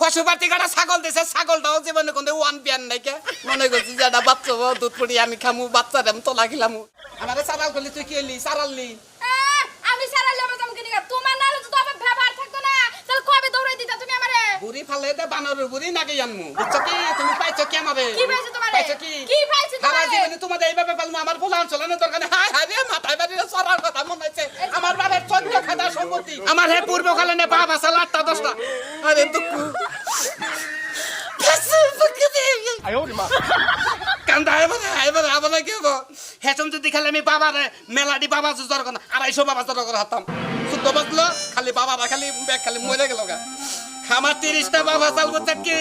পশুপাতি কাটা ছাগল দিছে, ছাগলটাও জীবনে কোনো ওয়ান বিয়ান নাই কে। মনে করছি যে একটা বাচ্চা দুধ পড়ি আমি খামু বাচ্চা দেম তোলা খিলামু। আমারে সারাল করলি, তুই কি এলি আমি সারা লেবা যাম কিনি তোমার নালে তো আমার ব্যবহার থাকতো না তাহলে কবে দৌড়াই দিতা তুমি আমারে বুড়ি ফালে দে বানরের বুড়ি নাকি জানমু? বুঝছ কি? তুমি পাইছো কি আমারে? কি পাইছো তোমারে? পাইছো কি? কি পাইছো সারা তোমারে? জীবনে তোমাদের এইভাবে পালমু আমার ফুল অঞ্চলে না দরকার নেই। রে মাথায় বাড়ি সরার কথা মনে হচ্ছে আমার বাবার চোদ্দ খাতা সম্পত্তি। আমার হে পূর্বকালে নে বাপ আছে আটটা দশটা। আরে দুঃখ। যদি খালি আমি বাবার মেলাডি বাবা জোর আড়াইশো বাবা জোর হাতাম। শুদ্ধ খালি বাবারা খালি খালি মরে গেল গা। আমার তিরিশটা বাবা চাল করছে কি?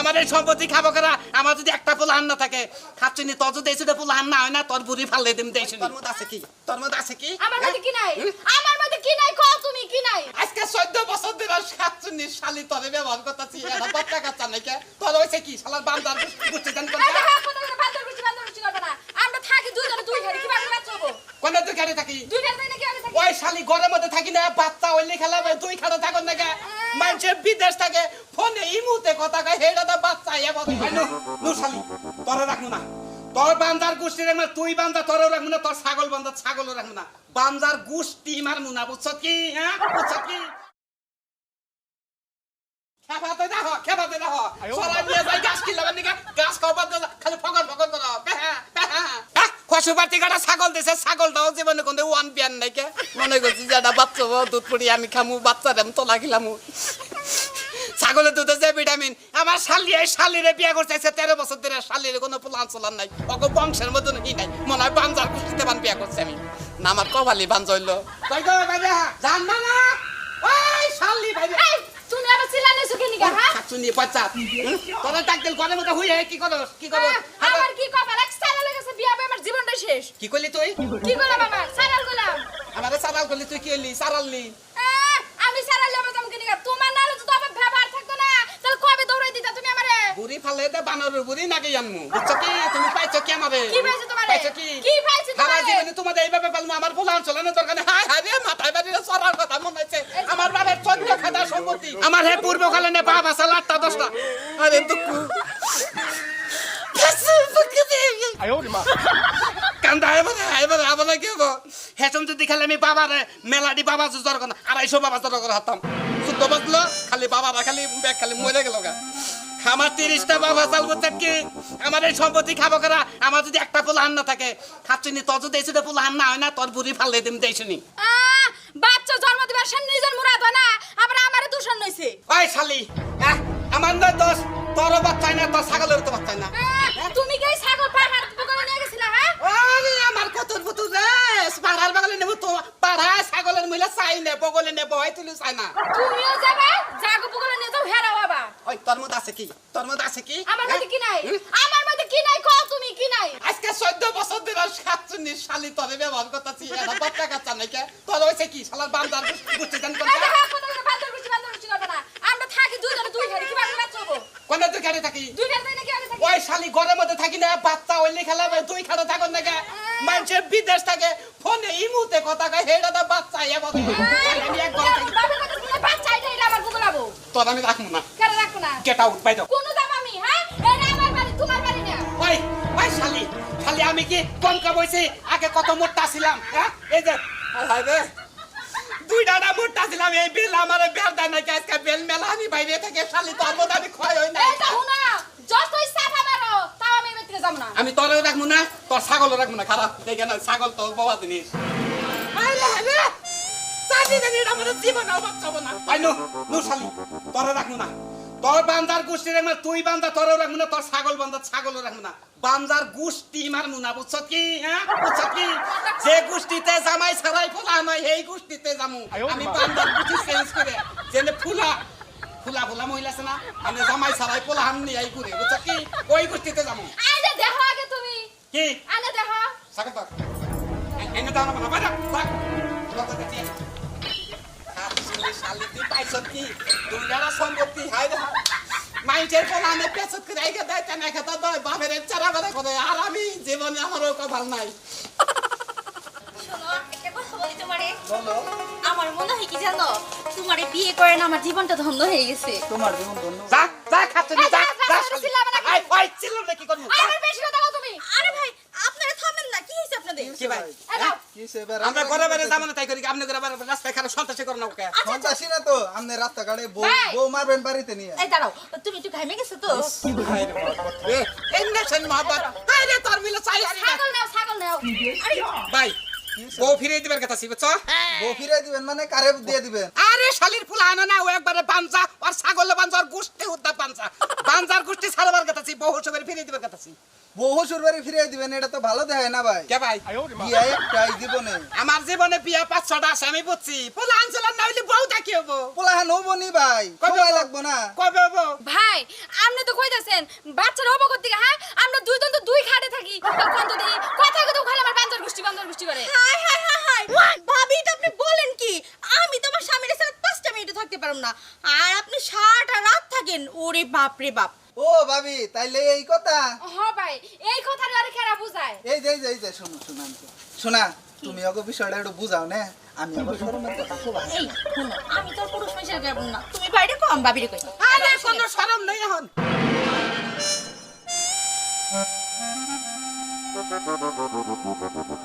আমার এই সম্পত্তি খাব করা? আমার যদি একটা পোলা হান না থাকে খাচ্ছি নি তোর যদি এসে পোলা হান না হয় না তোর বুড়ি ফালে দিম দেয় তোর মধ্যে আছে কি? তোর মধ্যে আছে কি? আমার মধ্যে কি নাই? আমার মধ্যে কি নাই? কও তুমি কি নাই? আজকে চোদ্দ বছর ধরে সাতচল্লি শালি তরে ব্যবহার করতেছি এটা বাচ্চা কাচ্চা নাকি? তোর হয়েছে কি? শালার বান্দার বুঝতে জান বান্দর বান্দর করবে না। আমরা থাকি দুই দুই ঘরে কি কোন থাকি? দুই ঘরে নাকি আমি থাকি? ওই শালি ঘরের মধ্যে থাকি না বাচ্চা হইলে খেলা তুই খাটা থাকুন না কে? মানুষের বিদেশ থাকে ফোনে ইমুতে কথা কয় হেডা দা বাচ্চা ইয়া বলে নু নু শালি তোরে রাখনু না। তোর বান্দার গোষ্ঠী রাখব না তুই বান্দা তোরও রাখব না তোর ছাগল বান্দা ছাগলও রাখব না। বান্দার গোষ্ঠী মারবো না বুঝছ কি হ্যাঁ? বুঝছ কি? খেপাতে দেখো খেপাতে দেখো সরাই নিয়ে যাই গাছ কিনলাম নাকি গাছ খাবার খালি ফকর ফকর করো ছাগল দিছে ছাগলটাও জীবনে কোনো ওয়ান বিয়ান নাই কে। মনে করছি যে একটা বাচ্চা দুধ পড়ি আমি খামু বাচ্চা দেম তোলা খিলামু ছাগলের দুধে যে ভিটামিন আমার শালি এই শালিরে বিয়ে করছে তেরো বছর ধরে শালির কোনো প্লান চলান নাই। অক বংশের মতন কি নাই মনে হয় বাঞ্জার কুস্তিতে বান বিয়ে করছে আমি। না আমার কবালি বাঞ্জ হইল। জান না না। ওই শালি তুমি আবার নিগা হ্যাঁ? শাকচুনি পচা। তোরা টাকতেল ঘরের মধ্যে হুই কি করো কি করো আমার কি কপাল এক সারা লেগেছে বিয়া হবে আমার জীবনটা শেষ? কি করলি তুই? কি করলাম আমার? সারাল গোলাম আমারে সারাল করলি তুই কি হলি সারাললি আমি সারা লেবা যাম কিনি তোমার নালে তো আমার ব্যবহার থাকতো না। তাহলে কবে দৌড়াই দিতা তুমি আমারে? বুড়ি ফালে দে বানরের বুড়ি নাকি জানমু বুঝছ কি? তুমি পাইছো কি আমারে? কি পাইছো তোমারে? পাইছো কি? কি পাইছো সারা তোমারে? জীবনে তোমাদের এইভাবে পালমু আমার ফুল অঞ্চলে না দরকার। হায় হায় রে মাথায় বাড়ি সরার কথা মনে হচ্ছে আমার বাবার চোদ্দ খাতা সম্পত্তি। আমার হে পূর্বকালে নে বাবা আছে আটটা দশটা। আরে দুঃখ। কান্দা এবারে এবারে আবার কি হব? হেসম যদি খালি আমি বাবার মেলাডি বাবা জোর করে আড়াইশো বাবা জোর করে হাতাম। শুদ্ধ বাজলো খালি বাবারা খালি ব্যাগ খালি মরে গেল গা। আমার তিরিশটা বাবা চাল করছে কি? আমার এই সম্পত্তি খাব করা? আমার যদি একটা পোলা হান না থাকে খাচ্ছি তোর যদি এসে পোলা হান না হয় না তোর বুড়ি ফালে দিম আহ, বাচ্চা জন্ম দিবার সে নিজের মুরাদ হয় না আবার আমারে দূষণ নইছে ওই শালি আমার নয় দোষ তোরও বাচ্চাই না তোর ছাগলের তো বাচ্চাই না আহ, তুমি কি এই ছাগল পাহাড় পুকুরে নিয়ে গেছিলা হ্যাঁ আরে আমার কত বুতু রে পাড়ার বাগালে নেব তো পাড়া ছাগলের মহিলা চাই নে বগলে নেব হয় না। তুমিও যাবা? জাগো পুকুরে নিয়ে যাও হেরাও বাবা ওই তোর মধ্যে আছে কি? তোর মধ্যে আছে কি? আমার মধ্যে কি নাই? আমার মধ্যে কি নাই? কও তুমি কি নাই? আজকে চোদ্দ বছর ধরে সাতচল্লিশ শালি তোরে ব্যবহার করতেছি এটা বাচ্চা কাচ্চা নাই কে? তোর হয়েছে কি? শালার বান্দার বুঝতে জান কোন এই দেখো, কোনো কোনো বান্দর করছি, বান্দর করছি করবে না। আমরা থাকি দুই দুই ঘরে, কি বান্দর বাচ্চাবো? কোন তুই গাড়ি থাকি? দুই ঘরে নাকি আমি থাকি? ওই শালি ঘরের মধ্যে থাকি না বাচ্চা হইলে খেলা তুই খাটা থাকুন না কে? মানুষের বিদেশ থাকে ফোনে ইমুতে কথা কয় হেডা দা আমি এক থাকি। তোর আমি রাখব না। কেন রাখব না? গেট আউট বাইদ কোনো দাম আমি, হ্যাঁ? এটা আমার বাড়ি, তোমার বাড়ি না। ওই ওই শালি। শালি আমি কি কম কামাইছি আগে কত মোটা ছিলাম হ্যাঁ? এই যে হায় রে। দুই ডানা মোটা ছিলাম এই বেল আমার বেল দেয় না আজকে বেল মেলা আমি বাইরে থেকে শালি মধ্যে আমি ক্ষয় হই না এইটা হুনা, যতই চাপা মারো, তাও আমি না। আমি তোরও রাখব না তোর ছাগলও রাখব না খারাপ। দেখে না ছাগল তো বাবা জিনিস। সাজি জানি এটা আমাদের জীবন অভাব চাবো না। আই নো নো শালি তোরও রাখব না। তোর বান্দার গোষ্ঠী রাখব না তুই বান্দা তোরও রাখব না তোর ছাগল বান্দা ছাগলও রাখব না। বান্দার গোষ্ঠী মারবো না বুঝছ কি হ্যাঁ? বুঝছ কি? যে গোষ্ঠীতে জামাই ছাড়াই ফোলা নয় এই গোষ্ঠীতে যামু। আমি বান্দার গোষ্ঠী চেঞ্জ করে যেনে ফুলা ফুলা ফুলা মহিলা আছে না আমি জামাই ছাড়াই পোলা হামনি এই করে বুঝছ কি? ওই গোষ্ঠীতে যামু। আইনে দেখো আগে তুমি, কি? আইনে দেখো। সাকা তো এনে দাও না বাবা বাজা বাক কথা দিছি শালি শালি তুই পাইছ কি দুনিয়ার সম্পত্তি হাই রে মাইন্ডের পোলা পেছত করে আইকে দেয় তেনে খেতা দয় বাপের চারা করে করে। আর আমি জীবনে আমারও কপাল নাই। বলি বলো। আমার মনে হয় কি জানো? তোমারে বিয়ে করে না আমার জীবনটা ধন্য হয়ে গেছে। তোমার জীবন ধন্য। যা যা খাতুনি এই, যা যা, যা, যা শুধু চিল্লাবে না আই আই চিল্লাবে কি করব? আরে বেশি কথা বলো তুমি। আরে ভাই আপনারা থামেন না কি হয়েছে আপনাদের? কি ভাই? আমরা ঘরে বাইরে যাব না তাই করি আপনি বাইরে রাস্তায় খারাপ সন্ত্রাসী করেন ওকে। সন্ত্রাসী না তো আপনি রাস্তাঘাটে বউ। বউ মারবেন বাড়িতে নিয়ে। এই দাঁড়াও তুমি একটু ঘামে গেছো তো? ইন্ডাকশন মহব্বত আরে তোর মিলে চাই ছাগল নাও ছাগল নাও। আরে ভাই ও ফিরে দিবার কথা বুঝছ বউ ফিরে দিবেন মানে কারে দিয়ে দিবেন? আরে শালির ফুল আনা না ও একবারে বাঞ্জা আর ছাগল বাঞ্জা আর গুষ্টি উদ্দা বাঞ্জা। বাঞ্জার গুষ্টি ছাড়বার কথা ছিল বহু সময় ফিরে দিবার কথা ছিল বউ শ্বশুর ফিরে দিবেন এটা তো ভালো দেখায় না ভাই। কে ভাই? বিয়ে একটাই জীবনে। আমার জীবনে বিয়া পাঁচ ছটা আছে আমি বুঝছি। ফুল আনছিল না হইলে বউ দেখি হব। পোলাহান হব নি ভাই কবে লাগবো না। কবে হব? ভাই আপনি তো কইতাছেন বাচ্চার হব করতে হ্যাঁ? আমরা দুই জন তো দুই খাটে থাকি। কত দিই কথা কথা খালি আমার বাঞ্চার গোষ্ঠী বাঞ্চার গোষ্ঠী করে হাই হাই হাই হাই ভাবি এটা আপনি বলেন কি আমি তো আমার স্বামীর সাথে পাঁচটা মিনিটও থাকতে পারব না আর আপনি সারাটা রাত থাকেন ওরে বাপ রে বাপ। ও ভাবি তাইলে এই কথা? হ ভাই এই কথা আরে খেরা বুঝায়? এই যে এই যে এই যে শোনো শোনো আমি তো- শোনা তুমি ওকে বিষয়টা একটু বুঝাও না? আমি আবার শরমের কথা খুব। এই শোনো আমি তো পুরুষ মেশার যাব না তুমি বাইরে কম ভাবিরে কই। আরে কোনো শরম নাই এখন।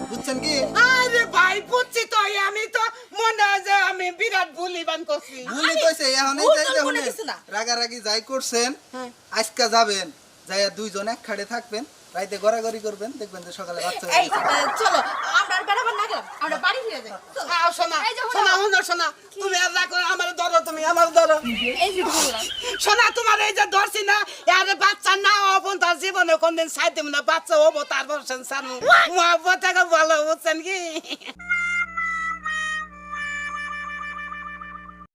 বুঝছেন কি? আরে ভাই বুঝছি তো আমি তো মনে হয় যে আমি বিরাট ভুলিবান করছি। ভুলি কইছে এখন এই ভুল যে তোর যে মনে শুনে, কিছু না। রাগারাগি যাই করছেন আজকে যাবেন যাইয়া দুইজন এক খাড়ে থাকবেন রাইতে গড়াগড়ি করবেন দেখবেন যে সকালে বাচ্চা হয়ে চলো আমরা আর বেড়াবার না আমরা বাড়ি ফিরে যাই। আও শোনা এই হলো। তুমি আমার ধরো তুমি আমার ধরো। শোনা তোমার এই যে ধরছি না আরে বাচ্চা না হব তার জীবনে কোনদিন সাইতে না বাচ্চা হব তার বলছেন সানু মহব্বত ভালো বুঝছেন কি?